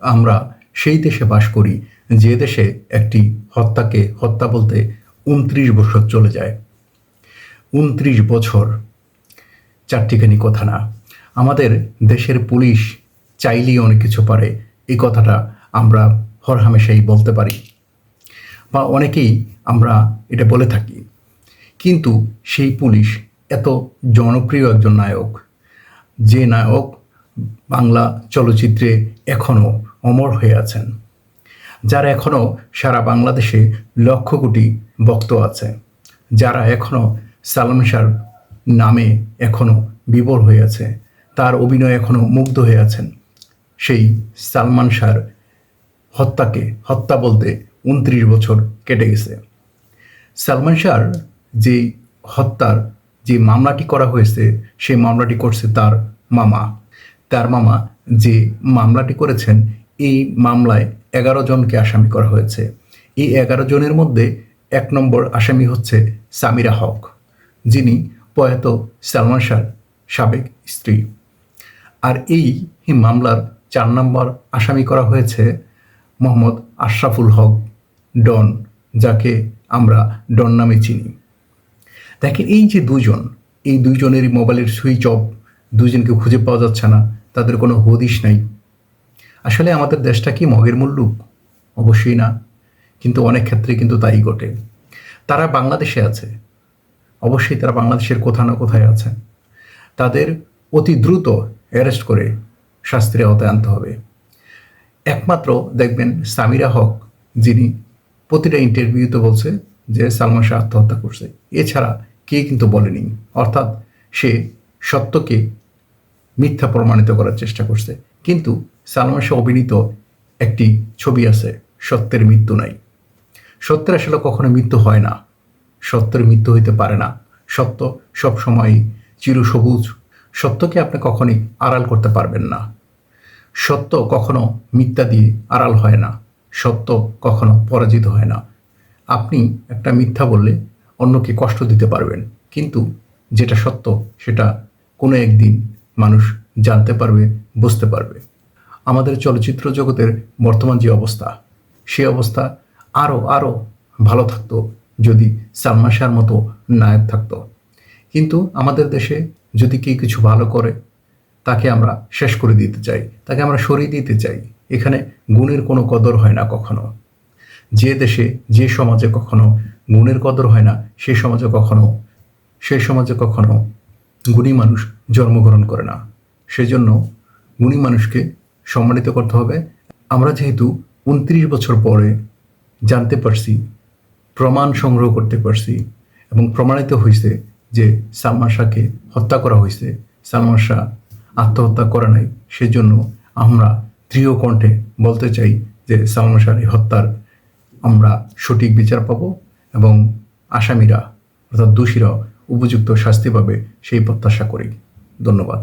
আমরা সেই দেশে বাস করি, যে দেশে একটি হত্যাকে হত্যা বলতে উনত্রিশ বছর চলে যায়। উনত্রিশ বছর, চারটিখানি কথা না। আমাদের দেশের পুলিশ চাইলেই অনেক কিছু পারে, এই কথাটা আমরা হরহামেশাই বলতে পারি। বা অনেকেই আমরা এটা বলে থাকি। কিন্তু সেই পুলিশ এত জনপ্রিয় একজন নায়ক, যে নায়ক বাংলা চলচ্চিত্রে এখনও অমর হয়ে আছেন, যারা এখনও সারা বাংলাদেশে লক্ষ কোটি ভক্ত আছে, যারা এখনও সালমান শাহর নামে এখনও বিবর হয়ে আছে, তার অভিনয় এখনও মুগ্ধ হয়ে আছেন। সেই সালমান শাহর হত্যাকে হত্যা বলতে উনত্রিশ বছর কেটে গেছে। সালমান শাহর যে হত্যার যে মামলাটি করা হয়েছে, সেই মামলাটি করছে তার মামা। তার মামা যে মামলাটি করেছেন এই মামলায় এগারো জনকে আসামি করা হয়েছে। এই এগারো জনের মধ্যে এক নম্বর আসামি হচ্ছে সামিরা হক, যিনি প্রয়াত সালমান শাহর সাবেক স্ত্রী। আর এই মামলার চার নম্বর আসামি করা হয়েছে মোহাম্মদ আশরাফুল হক ডন, যাকে আমরা ডন নামে চিনি। দেখেন, এই যে দুজন, এই দুইজনেরই মোবাইলের সুইচ অফ, দুজনকে খুঁজে পাওয়া যাচ্ছে না, তাদের কোনো হদিশ নাই। আসলে আমাদের দেশটা কি মগের মুল্লুক অবশ্যই না। কিন্তু অনেক ক্ষেত্রে কিন্তু তাই ঘটে। তারা বাংলাদেশে আছে। অবশ্যই তারা বাংলাদেশের কোথাও না কোথায় আছে। তাদের অতি দ্রুত অ্যারেস্ট করে শাস্তির আওতায় আনতে হবে। একমাত্র দেখবেন সামিরা হক, যিনি প্রতিটা ইন্টারভিউতে বলছে যে সালমান শাহ আত্মহত্যা করছে। এছাড়া কে কিন্তু বলেনি। অর্থাৎ সে সত্যকে মিথ্যা প্রমাণিত করার চেষ্টা করছে। কিন্তু সালমান শাহ অভিনীত একটি ছবি আছে, সত্যের মৃত্যু নাই। সত্যের আসলে কখনো মৃত্যু হয় না। সত্যের মৃত্যু হইতে পারে না। সত্য সব সময় চিরসবুজ। সত্যকে আপনি কখনই আড়াল করতে পারবেন না। সত্য কখনো মিথ্যা দিয়ে আড়াল হয় না। সত্য কখনো পরাজিত হয় না। আপনি একটা মিথ্যা বললে অন্যকে কষ্ট দিতে পারবেন, কিন্তু যেটা সত্য সেটা কোনো একদিন মানুষ জানতে পারবে, বুঝতে পারবে। আমাদের চলচ্চিত্র জগতের বর্তমান যে অবস্থা, সে অবস্থা আরও আরও ভালো থাকতো যদি সালমান শাহর মতো নায়ক থাকতো। কিন্তু আমাদের দেশে যদি কেউ কিছু ভালো করে, তাকে আমরা শেষ করে দিতে চাই, তাকে আমরা সরিয়ে দিতে চাই, এখানে গুণের কোনো কদর হয় না কখনো। যে দেশে, যে সমাজে কখনো গুণের কদর হয় না, সে সমাজে কখনো, সে সমাজে কখনো গুণী মানুষ জন্মগ্রহণ করে না। সেজন্য গুণী মানুষকে সম্মানিত করতে হবে। আমরা যেহেতু উনত্রিশ বছর পরে জানতে পারছি, প্রমাণ সংগ্রহ করতে পারছি এবং প্রমাণিত হয়েছে যে সালমান শাহকে হত্যা করা হয়েছে। সালমান শাহ আত্মহত্যা করে নাই। সেজন্য আমরা দৃঢ় কণ্ঠে বলতে চাই যে সালমান শাহর হত্যার আমরা সঠিক বিচার পাব এবং আসামিরা অর্থাৎ দোষীরা উপযুক্ত শাস্তি পাবে সেই প্রত্যাশা করি। ধন্যবাদ।